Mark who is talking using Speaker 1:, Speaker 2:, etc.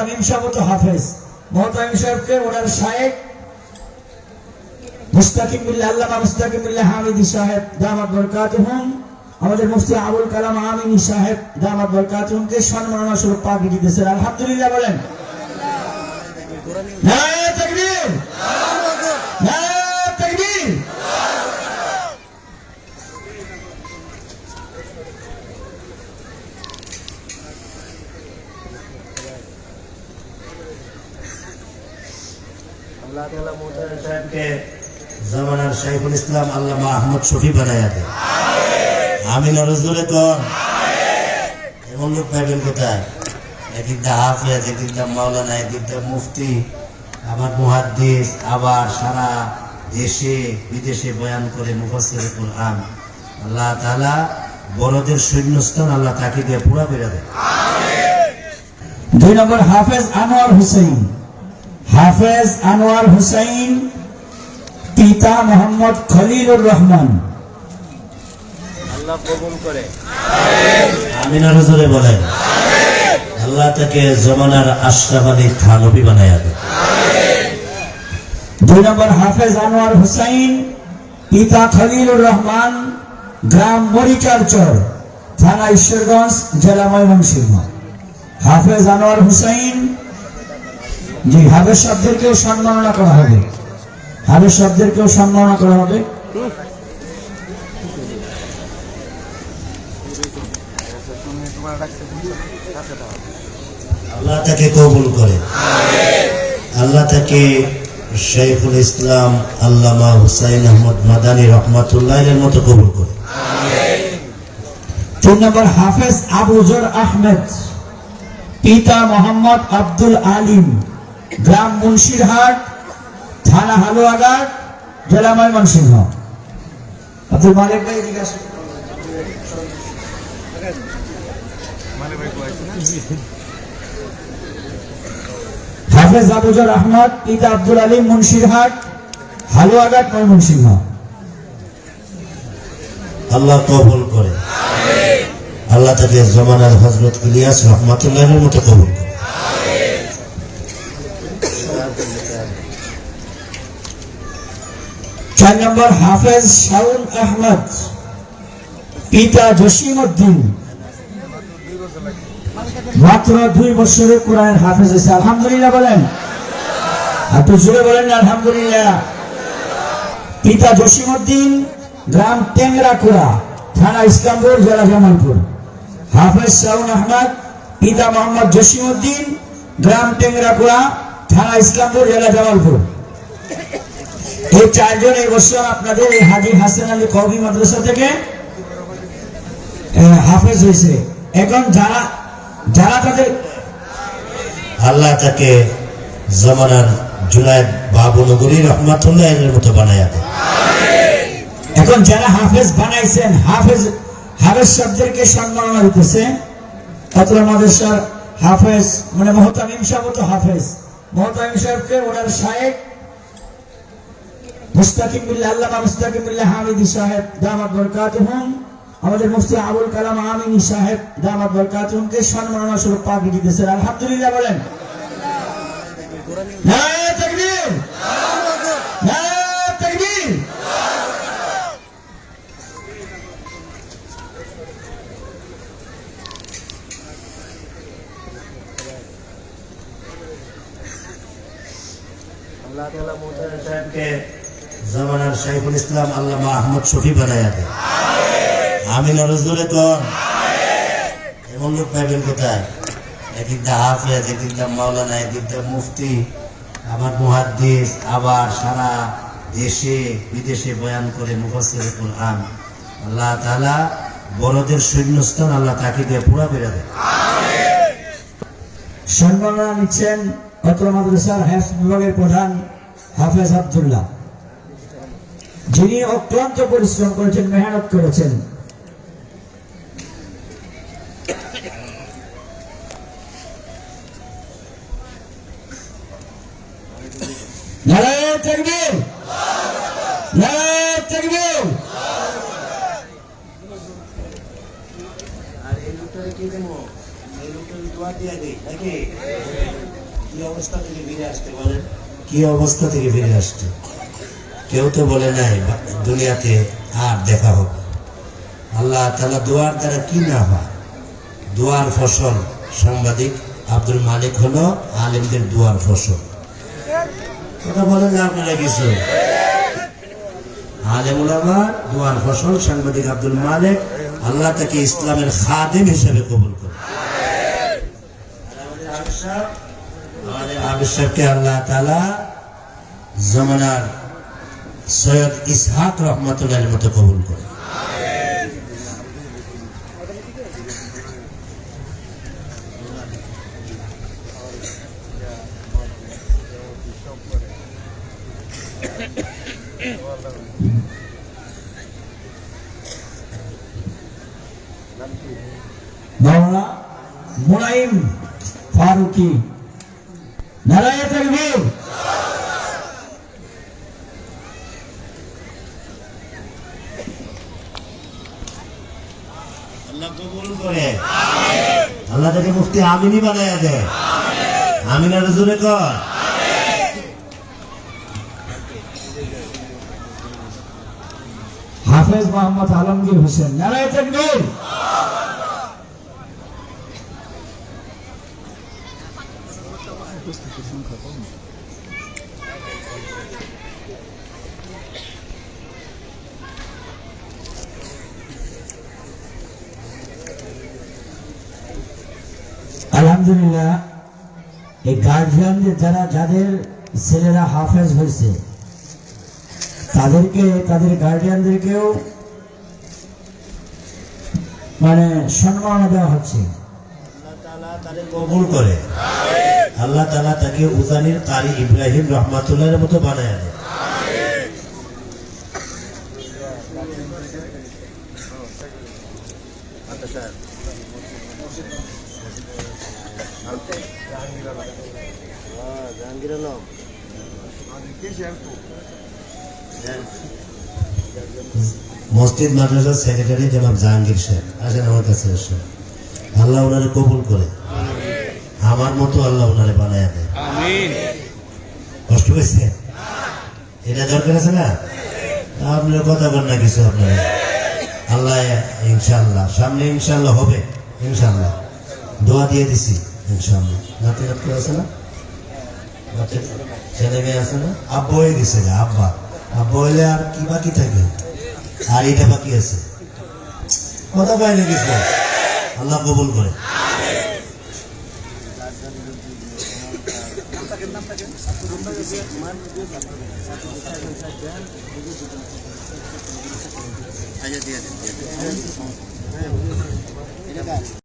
Speaker 1: মহতামিম সাহেব তো হাফেজ। মহতামিম সাহেবকে ওনার সাহেব মুস্তাকিম বিল্লাহ আল্লাহ মুস্তাকিম বিল্লাহ হামিদি সাহেব দামাত বরকাতুহুম আমাদের মুফতি আবুল কালাম আমিনী সাহেব দামাত বরকাতুহুমকে সম্মাননা স্বরূপ পাগড়ি দিতেছেন। আলহামদুলিল্লাহ বলেন।
Speaker 2: আল্লাহ জামানার শাইখুল ইসলাম আল্লামা আহমদ শফি আমি লোক পাইবেন কোথায়? হাফেজ মাওলানা মুফতি, আবার মুহাদ্দিস, আবার সারা দেশে, বিদেশে বয়ান করে মুফাসসির কোরআন। আল্লাহ তাআলা বড়দের সৈন্যস্থান আল্লাহ তাকে দিয়ে পুরা বেড়ে দেয়
Speaker 1: দুই নম্বর হাফেজ আনোয়ার হুসাইন। হাফেজ আনোয়ার হুসাইন পিতা মোহাম্মদ খলিলুর রহমান।
Speaker 3: আল্লাহ কবুল করে।
Speaker 2: আমিনা নজরে বলেন। আল্লাহ তাকে জমানার আশরাফ আলী থানবী বানাইয়া দেয়
Speaker 1: দুই নম্বর হাফেজ আনোয়ার হুসাইন পিতা খলিলুর রহমান গ্রাম থানা ঈশ্বরগঞ্জ জেলা ময়মনসিংহ। হাফেজ আনোয়ার হুসাইন জি হাফেজ শব্দেরকেও সম্মাননা করা হবে। হাফেজ শব্দেরকেও সম্মাননা করা হবে।
Speaker 2: আল্লাহ তাকে কবুল করে। আল্লাহ তাকে শৈখুল ইসলাম আল্লামা হুসাইন আহমদ মাদানী রহমাতুল্লাহ এর মতো কবুল করে।
Speaker 1: তিন নম্বর হাফেজ আবুজর আহমেদ পিতা মোহাম্মদ আব্দুল আলিম। গ্রাম মুন্সিরহাট, থানা হালুয়াঘাট, জেলা ময়মনসিংহ। আব্দুল মালিক ভাই এদিকে হাফেজ আবুজর আহমদ পিতা আব্দুল আলিম, মুন্সিরহাট, হালুয়াঘাট, ময়মনসিংহ।
Speaker 2: আল্লাহ কবুল করে। আল্লাহ তাকে জমানার হজরত ইলিয়াস রহমাতুল্লাহের মতো কবুল করে।
Speaker 1: চার নম্বর হাফেজ শাউন আহমদ, পিতা জসিম উদ্দিন মাত্র দুই বছরে কোরআন হাফেজ হয়েছে। আলহামদুলিল্লাহ বলেন। একটু জুড়ে বলেন আলহামদুলিল্লাহ। পিতা জসিম উদ্দিন গ্রাম টেংরাকুড়া, থানা ইসলামপুর, জেলা জামালপুর। হাফেজ শাউন আহমদ, পিতা মোহাম্মদ জসিম উদ্দিন গ্রাম টেংরাকুড়া, থানা ইসলামপুর, জেলা জামালপুর। এই চারজন এই বছর আপনাদের এই হাজি হাসান আলী কবি মাদ্রাসা থেকে হাফেজ হয়েছে। এখন যারা যারা তাদের
Speaker 2: আল্লাহ তাকে জমানার জুনায়দ বাবু নগরী রহমাতুল্লাহ এর মতো বানাইয়া দেয়
Speaker 1: এখন যারা হাফেজ বানাইছেন হাফেজ হাফেজ শব্দেরকে সম্মাননা দিতেছে। অতলা মাদ্রাসার হাফেজ মানে মহতামিম সাহেব তো হাফেজ। মহতামিম সাহেবকে ওনার শায়েক মুস্তাকিম আল্লামা মুস্তাকিম বিল্লাহ হামিদি সাহেব দামাত বরকাতুহুম আমাদের মুফতি আবুল কালাম আমিনী সাহেব দামাত বরকাতুহুমকে সম্মাননা স্বরূপ পাগড়ি দিতেছেন। আলহামদুলিল্লাহ বলেন।
Speaker 2: আল্লাহ তাআলা মোহতারাম সাহেবকে জামানার শাইখুল ইসলাম আল্লামা আহমদ শফি বানাইয়া দেয় আমি নরজুরে কর এমন লোক পাইবেন কোথায়? একদিকটা হাফেজ একদিকটা মাওলানা একদিকটা মুফতি আবার মুহাদ্দিস, আবার সারা দেশে, বিদেশে বয়ান করে মুফাসসির কোরআন। আল্লাহ তালা বড়দের সৈন্যস্থান আল্লাহ তাকে দিয়ে পুরা বেড়ে দেয়
Speaker 1: সম্মাননা নিচ্ছেন অত্র মাদ্রাসার হেফ বিভাগের প্রধান হাফেজ আব্দুল্লাহ। যিনি অক্লান্ত পরিশ্রম করেছেন মেহনত করেছেন।
Speaker 2: কি অবস্থা থেকে ফিরে আসতে কেউ তো বলে নাই দুনিয়াতে আর দেখা হবে। আল্লাহ তালা দোয়ার দ্বারা কি না হয়? দোয়ার ফসল সাংবাদিক আব্দুল মালিক হলো আলেমদের দোয়ার ফসল। কথা বলেন না আপনারা কিছু? আলেমুল আমার দোয়ার ফসল সাংবাদিক আব্দুল মালিক আল্লাহ তাকে ইসলামের খাদেম হিসেবে কবুল করে আমাদের আবিষ্কারকে আল্লাহ তালা জমানার সৈয়দ ইসহাক রহমতুল্লাহ মতো কবুল করে
Speaker 1: মাওলানা মুনাইম ফারুকি নারায়ণ তাকবীর।
Speaker 2: আল্লাহ কবুল করে। আল্লাহ তাকে মুফতি আমিনি বানায় দেয় আমিনার জোরে কর।
Speaker 1: হাফেজ মোহাম্মদ আলমগীর হোসেন নারায়ণ তাকবীর। আলহামদুলিল্লাহ এই গার্জিয়ানদের যারা যাদের ছেলেরা হাফেজ হয়েছে তাদেরকে তাদের গার্ডিয়ানদেরকেও মানে সম্মাননা দেওয়া হচ্ছে।
Speaker 2: আল্লাহ কবুল করে। আল্লাহ তালা তাকে উজানির কারি ইব্রাহিম রহমাতুল্লাহের মতো বানায় দেয়
Speaker 3: আচ্ছা স্যার। জাহাঙ্গীর আলম
Speaker 2: মসজিদ মাদ্রাসার সেক্রেটারি জনাব জাহাঙ্গীর সাহেব আসেন আমার কাছে আসেন আল্লাহ ওনারে কবুল করে। আমার মতো আল্লাহ ওনারে বানায় দেয়। কষ্ট পেয়েছে এটা দরকার আছে না? আপনার কথা বল না কিছু আপনার। আল্লাহ ইনশাল্লাহ সামনে ইনশাল্লাহ হবে। ইনশাল্লাহ দোয়া দিয়ে দিছি ইনশাল্লাহ নাতি নাতি আছে না? ছেলে মেয়ে আছে না? আব্বা হয়ে গেছে গা, আব্বা। আব্বা হইলে আর কি বাকি থাকে? আর এটা বাকি আছে। কথা পাইনি কিছু? আল্লাহ কবুল করে।
Speaker 3: আচ্ছা দিয়ে দেন দিয়ে দেন।